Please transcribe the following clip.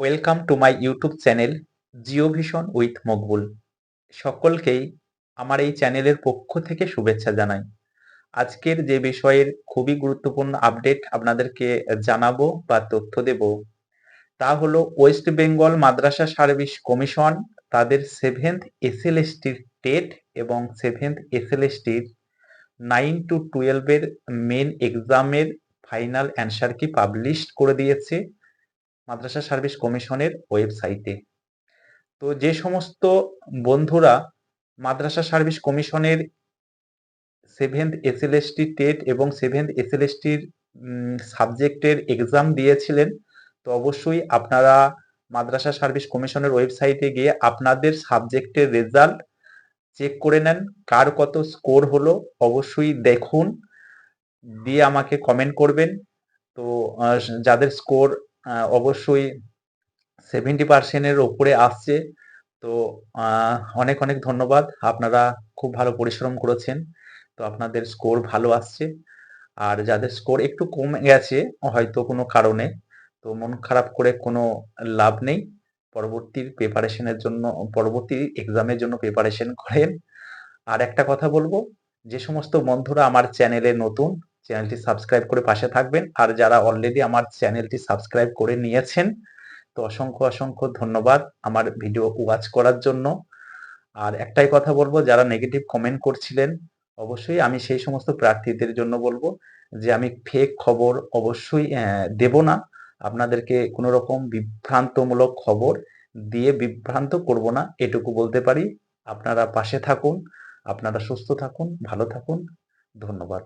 Welcome to my YouTube channel Geo Vision with Maqbool সকলকেই আমার এই চ্যানেলের পক্ষ থেকে শুভেচ্ছা জানাই। আজকের যে বিষয়ের খুবই গুরুত্বপূর্ণ আপডেট আপনাদেরকে জানাব বা তথ্য দেব, তা হলো ওয়েস্ট বেঙ্গল মাদ্রাসা সার্ভিস কমিশন তাদের সেভেন্থ এসএলএসটির টেট এবং সেভেন্থ এসএলএসটির নাইন টু টুয়েলভের মেন এক্সামের ফাইনাল অ্যান্সার কি পাবলিশ করে দিয়েছে। মাদ্রাসা সার্ভিস কমিশনের ওয়েবসাইটে। তো যে সমস্ত বন্ধুরা মাদ্রাসা সার্ভিস কমিশনের সেভেন্থ এসএলএসটি টেট এবং সেভেন্থ এসএলএসটির সাবজেক্টের এক্সাম দিয়েছিলেন, তো অবশ্যই আপনারা মাদ্রাসা সার্ভিস কমিশনের ওয়েবসাইটে গিয়ে আপনাদের সাবজেক্টের রেজাল্ট চেক করে নেন, কার কত স্কোর হলো, অবশ্যই দেখুন, দিয়ে আমাকে কমেন্ট করবেন। তো যাদের স্কোর অবশ্যই সেভেন্টি পার্সেন্টের ওপরে আসছে। তো অনেক অনেক ধন্যবাদ। আপনারা খুব ভালো পরিশ্রম করেছেন। তো আপনাদের স্কোর ভালো আসছে। আর যাদের স্কোর একটু কমে গেছে, হয়তো কোনো কারণে, তো মন খারাপ করে কোনো লাভ নেই। পরবর্তী প্রিপারেশনের জন্য, পরবর্তী এক্সামের জন্য প্রিপারেশন করেন। আর একটা কথা বলব, যে সমস্ত বন্ধুরা আমার চ্যানেলে নতুন চ্যানেলটি সাবস্ক্রাইব করে পাশে থাকবেন। আর যারা অলরেডি আমার চ্যানেলটি সাবস্ক্রাইব করে নিয়েছেন, তো অসংখ্য অসংখ্য ধন্যবাদ আমার ভিডিও ওয়াচ করার জন্য। আর একটাই কথা বলব, যারা নেগেটিভ কমেন্ট করছিলেন, অবশ্যই আমি সেই সমস্ত প্রার্থীদের জন্য বলব যে আমি ফেক খবর অবশ্যই দেব না। আপনাদেরকে কোনো রকম বিভ্রান্তমূলক খবর দিয়ে বিভ্রান্ত করব না, এটুকু বলতে পারি। আপনারা পাশে থাকুন, আপনারা সুস্থ থাকুন, ভালো থাকুন। ধন্যবাদ।